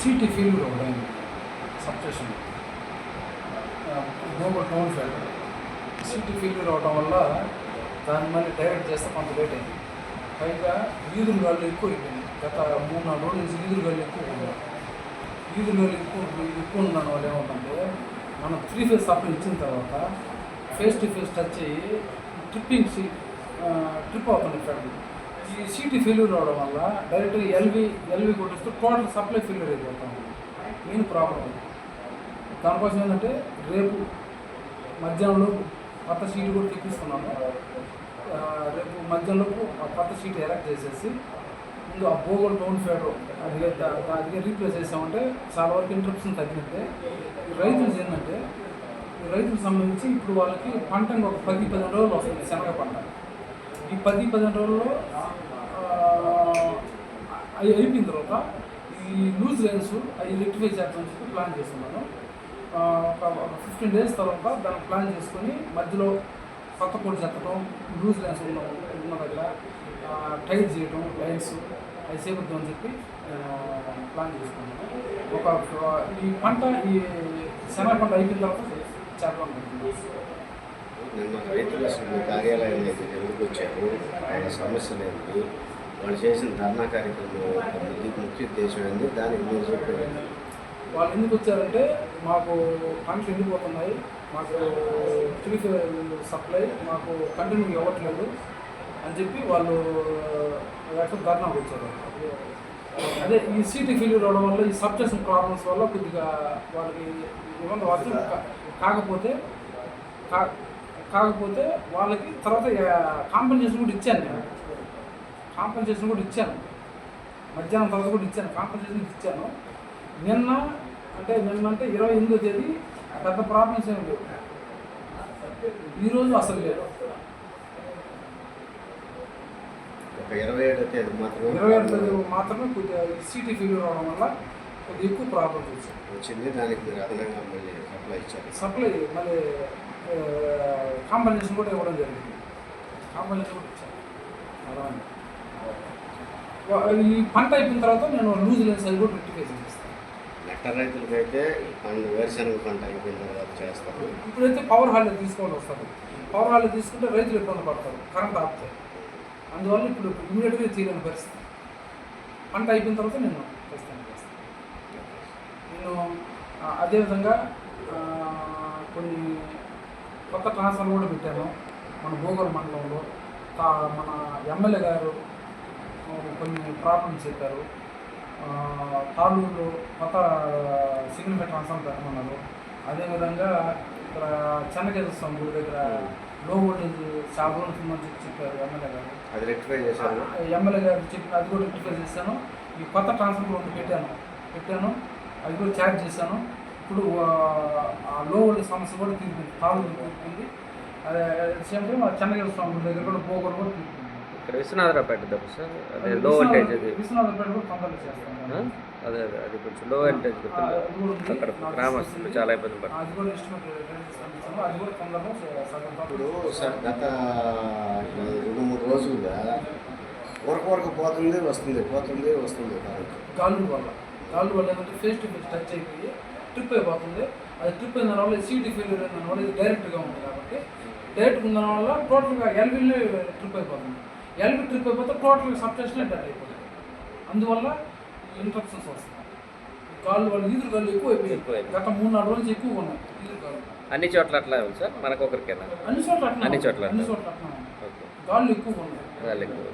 CT field ఒకటి substation global town fail CT field రావడం వల్ల దాన్ని మళ్ళీ డైరెక్ట్ చేస్తే కొంత లేట్ అయింది. పైగా వీధులు గాళ్ళు ఎక్కువ అయిపోయింది గత మూడు నాలుగు రోజుల నుంచి వీధులు గాళ్ళు ఎక్కువ ఉన్నారు వీధులు గాళ్ళు ఎక్కువ ఎక్కువ ఉండడం వల్ల ఏమంటే మనం త్రీ ఫేస్ సప్లై ఇచ్చిన తర్వాత ఫేస్ టు ఫేస్ టచ్ అయ్యి ట్రిప్పింగ్ ట్రిప్ అవుతుంది ఫ్రెండ్ ఈ సీటీ ఫెయిల్యూర్ అవడం వల్ల డైరెక్ట్గా ఎల్వి ఎల్వి కొట్టేస్తే టోటల్ సప్లై ఫెయిల్యూర్ అయిపోతాం మెయిన్ ప్రాబ్లం దానికోసం ఏంటంటే రేపు మధ్యాహ్నంలో కొత్త సీటు కూడా తెప్పిస్తున్నాము రేపు మధ్యాహ్నంలోపు ఆ కొత్త సీట్ ఎలెక్ట్ చేసేసి ముందు ఆ బోగోల్ టౌన్ ఫేడర్ అది అది రీప్లేస్ చేసామంటే చాలా వరకు ఇంట్రప్షన్ తగ్గినట్టే. ఈ రైతులు ఏంటంటే రైతులకు సంబంధించి ఇప్పుడు వాళ్ళకి పంట ఒక పది పదిహేను రోజులు వస్తుంది శనగ పంట. ఈ పది పదిహేను రోజుల్లో అవి అయిపోయిన తర్వాత ఈ లూజ్ లైన్స్ అవి రెక్టిఫై చేద్దామని చెప్పి ప్లాన్ చేస్తున్నాను. ఒక ఫిఫ్టీన్ డేస్ తర్వాత దాన్ని ప్లాన్ చేసుకొని మధ్యలో కొత్త పొడి చెత్తడం లూజ్ లైన్స్ ఉన్న ఉన్న దగ్గర టైట్ చేయడం లైన్స్ అవి చేపడదాం అని చెప్పి ప్లాన్ చేసుకున్నాను ఒక ఈ పంట ఈ శనగ పంట అయిపోయిన తర్వాత చేద్దాం నిన్న రైతుల కార్యాలయం దగ్గర ఎందుకు వచ్చారు? ఆయన సమస్యలు ఏంటి? వాళ్ళు చేసిన ధర్నా కార్యక్రమం ముఖ్య ఉద్దేశం ఏంటి దానికి మీరు చెప్పారు వాళ్ళు ఎందుకు వచ్చారంటే మాకు పంటలు ఎండిపోతున్నాయి మాకు త్రీ సప్లై మాకు కంటిన్యూ ఇవ్వట్లేదు అని చెప్పి వాళ్ళు ఎక్కడ ధర్నాకు వచ్చారు అదే ఈ సీటీ ఫెయిల్యూర్ అవడం వల్ల ఈ సబ్జెక్షన్ ప్రాబ్లమ్స్ వల్ల కొద్దిగా వాళ్ళకి ఇబ్బంది వర్షం కా- కాకపోతే కా- కాకపోతే వాళ్ళకి తర్వాత కాంపెన్సేషన్ కూడా ఇచ్చాను నేను. కాంపెన్సేషన్ కూడా ఇచ్చాను. మధ్యాహ్నం తర్వాత కూడా ఇచ్చాను. కాంపెన్సేషన్ ఇచ్చాను. నిన్న అంటే నిన్న అంటే ఇరవై ఎనిమిదో తేదీ పెద్ద ప్రాబ్లమ్స్ ఏమి లేవు. ఈరోజు అసలు లేదు. ఇరవై ఏడో తేదీ మాత్రం ఇరవై ఏడు తేదీ మాత్రమే కొద్దిగా సీటీ ఫెయిల్యూర్ అవడం వల్ల కొద్దిగా ఎక్కువ ప్రాబ్లమ్స్ వచ్చాయి వచ్చింది. దానికి మీరు అదనంగా మళ్ళీ సప్లై ఇచ్చారు సప్లై మళ్ళీ కాంపెన్సేషన్ కూడా ఇవ్వడం జరిగింది. కాంపెన్సేషన్ కూడా ఇచ్చాను. అలా ఈ పంట అయిపోయిన తర్వాత నేను లూజ్ లెన్స్ అది కూడా రెక్టిఫై చేస్తాను. నెట్ట రైతులకైతే వేరుశనగ పంట అయిపోయిన తర్వాత చేస్తారు ఇప్పుడైతే పవర్ హాల్ తీసుకోవాలి వస్తారు పవర్ హాల్ తీసుకుంటే రైతులు ఇబ్బంది పడతారు కరెంట్ ఆపుతాయి అందువల్ల ఇప్పుడు ఇమీడియట్గా తీయలేని పరిస్థితి. పంట అయిపోయిన తర్వాత నేను ప్రస్తుతం చేస్తాను. నేను అదేవిధంగా కొన్ని కొత్త ట్రాన్స్ఫర్ కూడా పెట్టాను. మన భూగోళ మండలంలో మన ఎమ్మెల్యే గారు కొన్ని ప్రాబ్లమ్స్ చెప్పారు. ఆ, తాళ్ళూరులో కొత్త సిగ్నల్ ట్రాన్స్ఫార్మర్ పెట్టమన్నారు అదేవిధంగా ఇక్కడ చెన్నకేశ్వర స్వామి గుడి దగ్గర లో వోల్టేజ్ నుంచి చెప్పి చెప్పారు ఎమ్మెల్యే గారు. అది రెక్టిఫై చేశారు. ఎమ్మెల్యే గారు చెప్పిన అది కూడా రెక్టిఫై చేశాను. ఈ కొత్త ట్రాన్స్ఫర్ ఒకటి పెట్టాను. పెట్టాను. అది కూడా ఛార్జ్ చేశాను. ఇప్పుడు ఆ, లో వోల్టేజ్ సమస్య కూడా తీరుతుంది తాళ్ళు తీరుతుంది అదే సేమ్ టైం చెన్నకేశ్వర స్వామి గుడి దగ్గర కూడా పోగొట్టు కూడా తీరుతుంది ఇక్కడ విశ్వనాథరావుపేట తప్పు సార్ అదే లో వోల్టేజ్ అది. అదే అదే అది కొంచెం లో వోల్టేజ్. అక్కడ గ్రామస్తులు. చాలా ఇబ్బంది తక్కువ. సార్ గత రెండు మూడు రోజులుగా వరకు వరకు పోతుంది వస్తుంది పోతుంది వస్తుంది గాలుల వల్ల. గాలుల వల్ల ఏంటంటే ఫేస్ టు ఫేస్ టచ్ అయిపోయి ట్రిప్ అయిపోతుంది. అది ట్రిప్ అయిన వల్ల సీటీ ఫెయిల్యూర్ అయిన వల్ల ఇది డైరెక్ట్గా ఉంది కాబట్టి డైరెక్ట్ ఉన్న వల్ల టోటల్గా ఎల్బీలో ట్రిప్ అయిపోతుంది. ఎల్బీ ట్రిప్ అయిపోతే టోటల్గా సబ్స్టేషన్ డెట్ అయిపోతుంది. అందువల్ల ఇంట్రప్షన్స్ వస్తాయి. గాలు వల్ల ఈదురు గాలు ఎక్కువ అయిపోయాయి. ఎక్కువైపోయాయి. గత మూడు నాలుగు రోజులు ఎక్కువ ఉన్నాయి. ఈదురు గాలు అన్ని చోట్ల అట్లా ఉంది సార్? మనకు ఒకరికేనా అన్ని చోట్ల అట్లా అన్ని చోట్ల అన్ని అట్లా. చోట్ల గాలు ఎక్కువ ఉన్నాయి. వాళ్ళు ఎక్కువ